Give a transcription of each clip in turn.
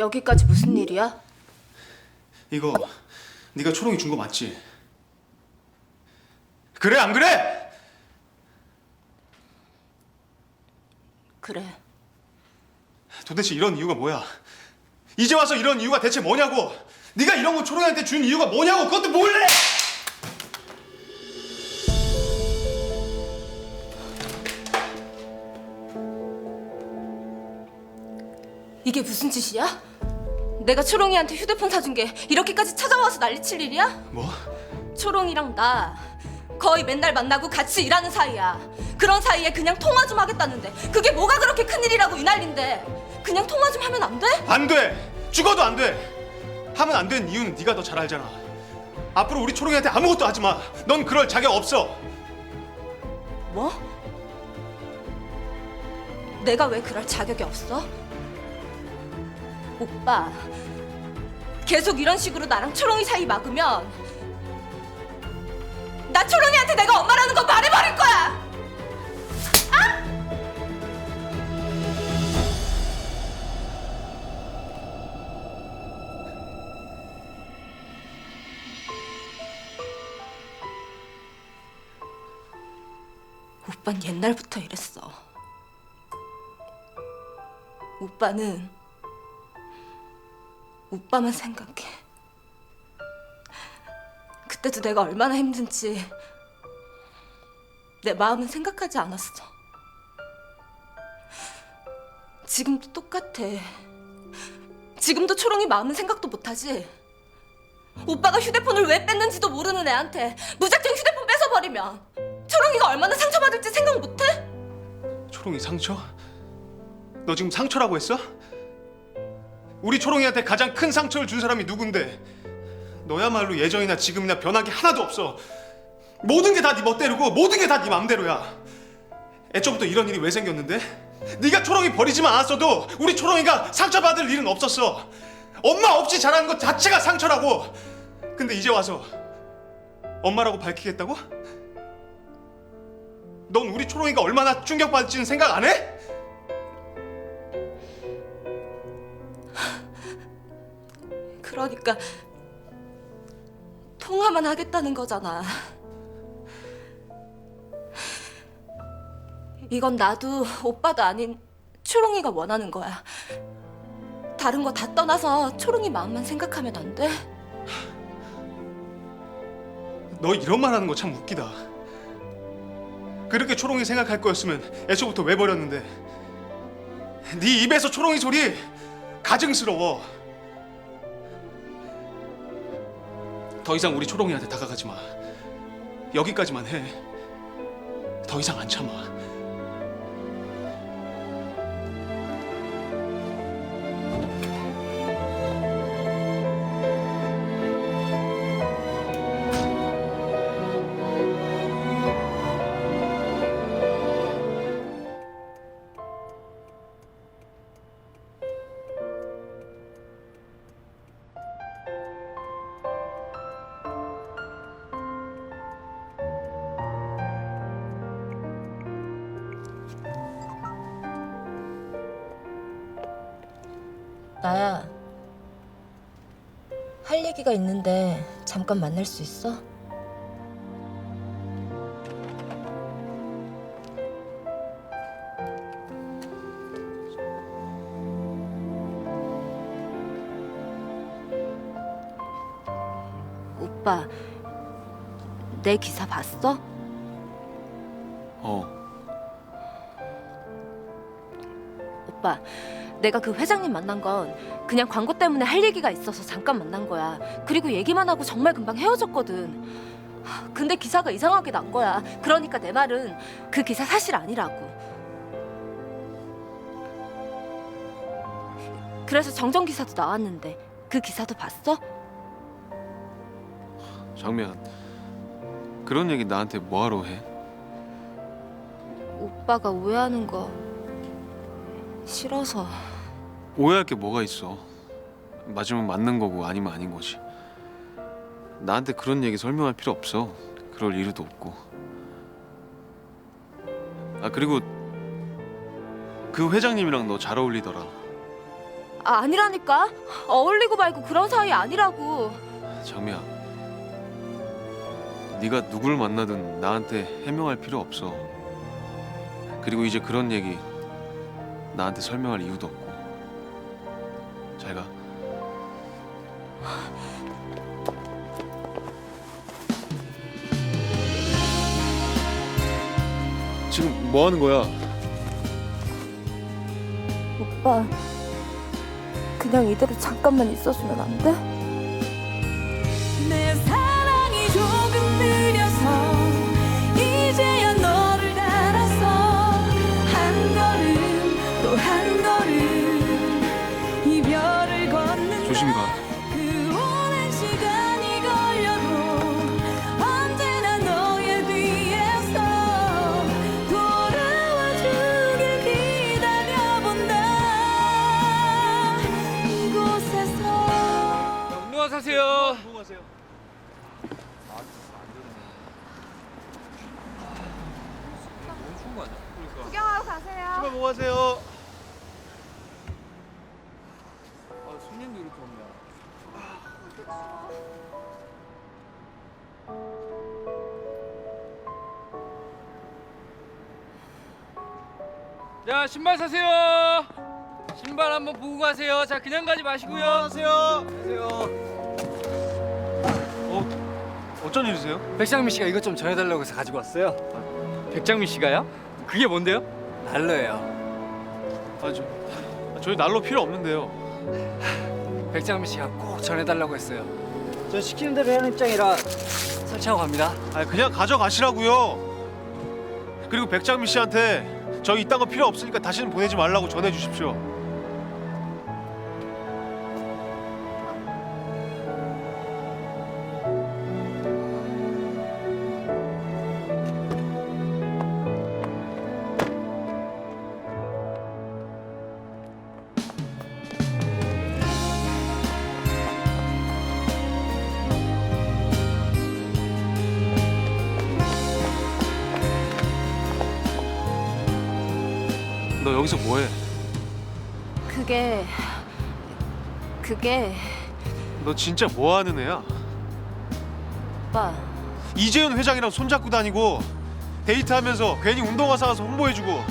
여기까지 무슨 일이야? 이거 네가 초롱이 준 거 맞지? 그래 안 그래? 그래. 도대체 이런 이유가 뭐야? 이제 와서 이런 이유가 대체 뭐냐고? 네가 이런 거 초롱이한테 준 이유가 뭐냐고? 그것도 몰래? 이게 무슨 짓이야? 내가 초롱이한테 휴대폰 사준 게 이렇게까지 찾아와서 난리칠 일이야? 뭐? 초롱이랑 나 거의 맨날 만나고 같이 일하는 사이야. 그런 사이에 그냥 통화 좀 하겠다는데 그게 뭐가 그렇게 큰일이라고 이 난린데 그냥 통화 좀 하면 안 돼? 안 돼. 죽어도 안 돼. 하면 안 되는 이유는 네가 더 잘 알잖아. 앞으로 우리 초롱이한테 아무것도 하지 마. 넌 그럴 자격 없어. 뭐? 내가 왜 그럴 자격이 없어? 오빠, 계속 이런 식으로 나랑 초롱이 사이 막으면 나 초롱이한테 내가 엄마라는 거 말해버릴 거야! 오빤 옛날부터 이랬어. 오빠는 오빠만 생각해. 그때도 내가 얼마나 힘든지 내 마음은 생각하지 않았어. 지금도 똑같아. 지금도 초롱이 마음은 생각도 못하지. 오빠가 휴대폰을 왜 뺐는지도 모르는 애한테 무작정 휴대폰 뺏어버리면 초롱이가 얼마나 상처받을지 생각 못해? 초롱이 상처? 너 지금 상처라고 했어? 우리 초롱이한테 가장 큰 상처를 준 사람이 누군데? 너야말로 예전이나 지금이나 변한 게 하나도 없어. 모든 게 다 네 멋대로고 모든 게 다 네 맘대로야. 애초부터 이런 일이 왜 생겼는데? 네가 초롱이 버리지만 않았어도 우리 초롱이가 상처받을 일은 없었어. 엄마 없이 자라는 것 자체가 상처라고. 근데 이제 와서 엄마라고 밝히겠다고? 넌 우리 초롱이가 얼마나 충격받을지는 생각 안 해? 그러니까 통화만 하겠다는 거잖아. 이건 나도 오빠도 아닌 초롱이가 원하는 거야. 다른 거 다 떠나서 초롱이 마음만 생각하면 안 돼? 너 이런 말 하는 거 참 웃기다. 그렇게 초롱이 생각할 거였으면 애초부터 왜 버렸는데? 네 입에서 초롱이 소리 가증스러워. 더 이상 우리 초롱이한테 다가가지 마. 여기까지만 해. 더 이상 안 참아. 나야. 할 얘기가 있는데 잠깐 만날 수 있어? 오빠, 내 기사 봤어? 어. 오빠, 내가 그 회장님 만난 건 그냥 광고 때문에 할 얘기가 있어서 잠깐 만난 거야. 그리고 얘기만 하고 정말 금방 헤어졌거든. 하, 근데 기사가 이상하게 난 거야. 그러니까 내 말은 그 기사 사실 아니라고. 그래서 정정 기사도 나왔는데 그 기사도 봤어? 장미야 그런 얘기 나한테 뭐하러 해? 오빠가 오해하는 거 싫어서. 오해할 게 뭐가 있어 맞으면 맞는 거고 아니면 아닌 거지 나한테 그런 얘기 설명할 필요 없어 그럴 이유도 없고 아 그리고 그 회장님이랑 너 잘 어울리더라 아, 아니라니까. 어울리고 말고 그런 사이 아니라고. 장미야. 네가 누굴 만나든 나한테 해명할 필요 없어. 그리고 이제 그런 얘기 나한테 설명할 이유도 없고. 잘 가. 지금 뭐 하는 거야? 오빠, 그냥 이대로 잠깐만 있어주면 안 돼? 가세요. 신발 뭐 하세요? 아, 손님도 이렇게 없냐? 자, 신발 사세요. 신발 한번 보고 가세요. 자, 그냥 가지 마시고요. 안녕하세요. 안녕하세요. 어, 어쩐 일이세요? 백장미 씨가 이것 좀 전해달라고 해서 가지고 왔어요. 백장미 씨가요? 그게 뭔데요? 난로예요. 아, 저, 아, 저희 난로 필요 없는데요. 백장미 씨가 꼭 전해달라고 했어요. 저 시키는 대로 하는 입장이라 설치하고 갑니다. 아, 그냥 가져가시라고요. 그리고 백장미 씨한테 저 이딴 거 필요 없으니까 다시는 보내지 말라고 전해 주십시오. 여기서 뭐해? 그게 그게 너 진짜 뭐 하는 애야? 오빠 이재현 회장이랑 손잡고 다니고 데이트하면서 괜히 운동화 사와서 홍보해주고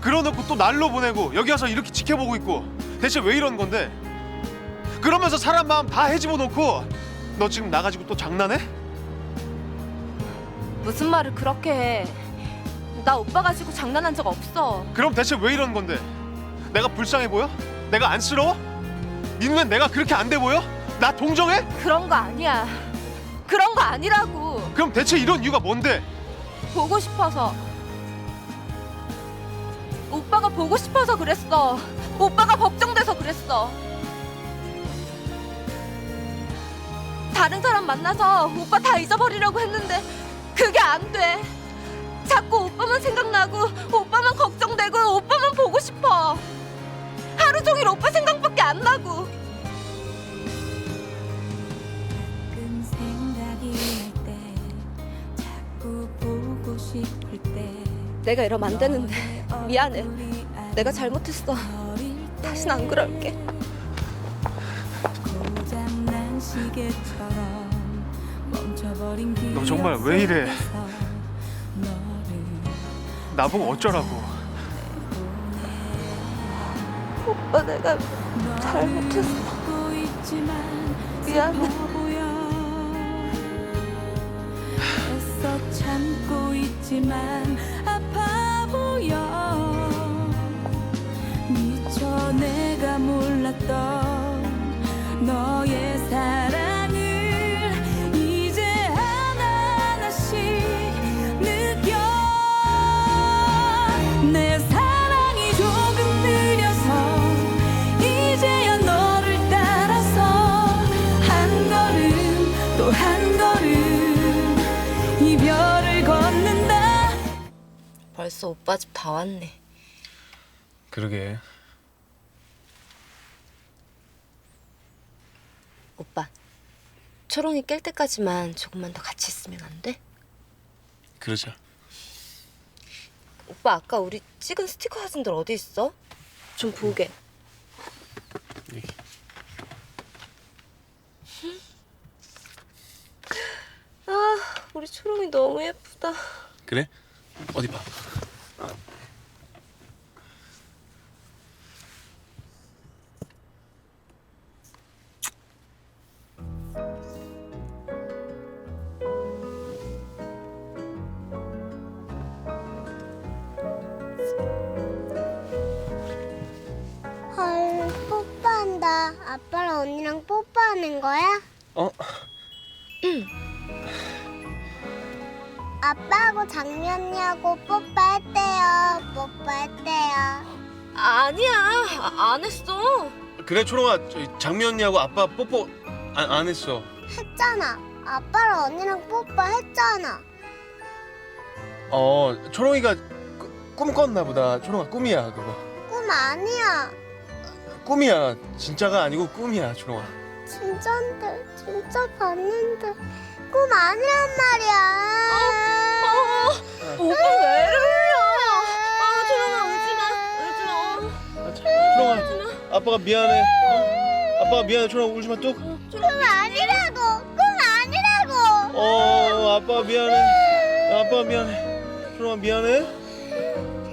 그러놓고 또 날로 보내고 여기 와서 이렇게 지켜보고 있고 대체 왜 이런 건데? 그러면서 사람 마음 다 해집어 놓고 너 지금 나가지고 또 장난해? 무슨 말을 그렇게 해? 나 오빠 가지고 장난한 적 없어. 그럼 대체 왜 이런 건데? 내가 불쌍해 보여? 내가 안쓰러워? 네 눈엔 내가 그렇게 안 돼 보여? 나 동정해? 그런 거 아니야. 그런 거 아니라고. 그럼 대체 이런 이유가 뭔데? 보고 싶어서. 오빠가 보고 싶어서 그랬어. 오빠가 걱정돼서 그랬어. 다른 사람 만나서 오빠 다 잊어버리려고 했는데 그게 안 돼. 자꾸 오빠만 생각나고 오빠만 걱정되고 오빠만 보고 싶어. 하루 종일 오빠 생각밖에 안 나고. 가끔 생각이 날 때 자꾸 보고 싶을 때 내가 이러면 안 되는데 미안해. 내가 잘못했어. 다신 안 그럴게. 고장난 시계처럼 멈춰버린 너 정말 왜 이래? 나보고 어쩌라고? 오빠 내가 잘못했어. 미안해. 애써 참고 있지만 아파 보여 미처 내가 몰랐던 너 벌써 오빠 집 다 왔네. 그러게. 오빠, 초롱이 깰 때까지만 조금만 더 같이 있으면 안 돼? 그러자. 오빠 아까 우리 찍은 스티커 사진들 어디 있어? 좀 보게. 아, 우리 초롱이 너무 예쁘다. 그래? 어디 봐. 아니야, 아, 안 했어. 그래 초롱아 장미 언니하고 아빠 뽀뽀 안, 안 했어. 했잖아. 아빠랑 언니랑 뽀뽀했잖아. 어 초롱이가 꾸- 꿈 꿨나 보다. 초롱아 꿈이야 그거. 꿈 아니야. 꿈이야 진짜가 아니고 꿈이야 초롱아. 진짠데, 진짜 봤는데. 꿈 아니란 말이야. 오빠 왜 이러 아 아빠가 미안해. 어? 아빠가 미안해 초롱아 울지 마 뚝. 꿈 아니라고. 꿈 아니라고. 어 아빠가 미안해. 아빠가 미안해. 초롱아 미안해.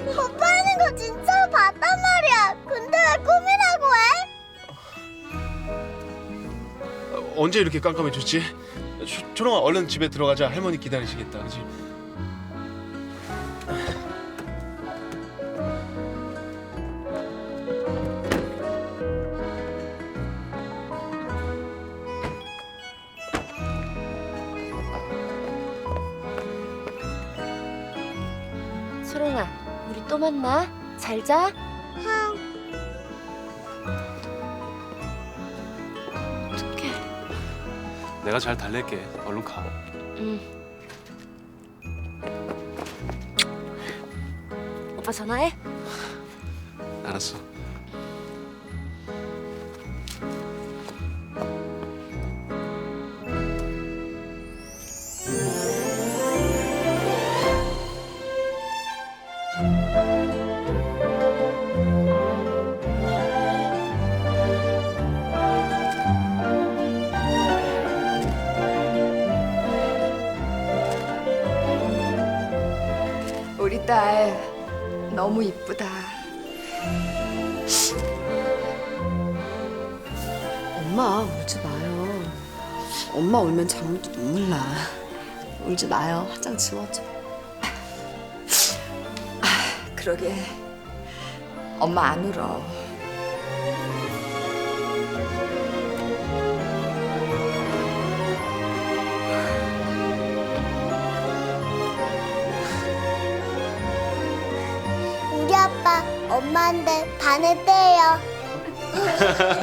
뽀뽀하는 거 진짜로 봤단 말이야. 근데 왜 꿈이라고 해? 어, 언제 이렇게 깜깜해졌지? 초, 초롱아 얼른 집에 들어가자. 할머니 기다리시겠다. 그지? 또 만나. 잘 자. 어떡해. 내가 잘 달랠게. 얼른 가. 응. 오빠 전화해. 알았어. 너무 이쁘다. 엄마 울지 마요. 엄마 울면 장모도 눈물 나. 울지 마요. 화장 지워줘. 그러게 엄마 안 울어. 엄마한테 반했대요.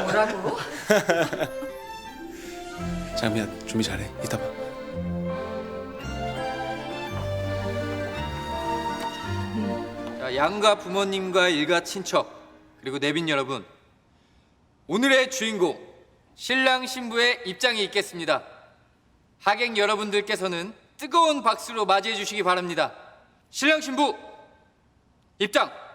뭐라고? 장미야 준비 잘해. 이따 봐. 자, 양가 부모님과 일가 친척 그리고 내빈 여러분 오늘의 주인공 신랑 신부의 입장이 있겠습니다. 하객 여러분들께서는 뜨거운 박수로 맞이해 주시기 바랍니다. 신랑 신부 입장.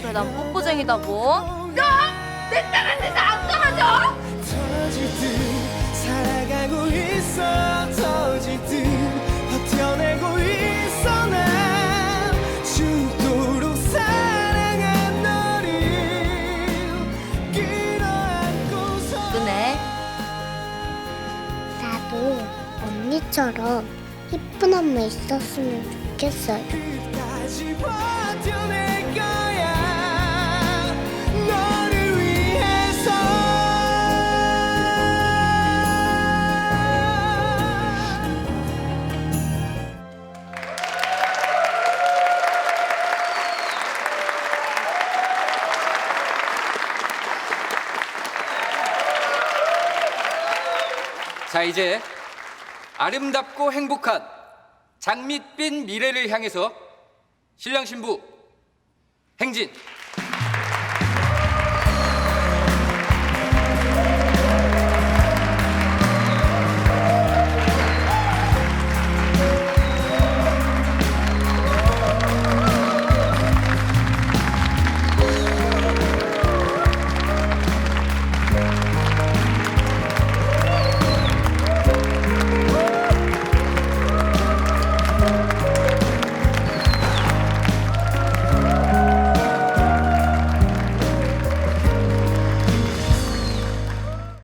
그래 난 뽀뽀쟁이다 뭐. 엄마처럼 이쁜 엄마 있었으면 좋겠어요. 자 이제 아름답고 행복한 장밋빛 미래를 향해서 신랑 신부 행진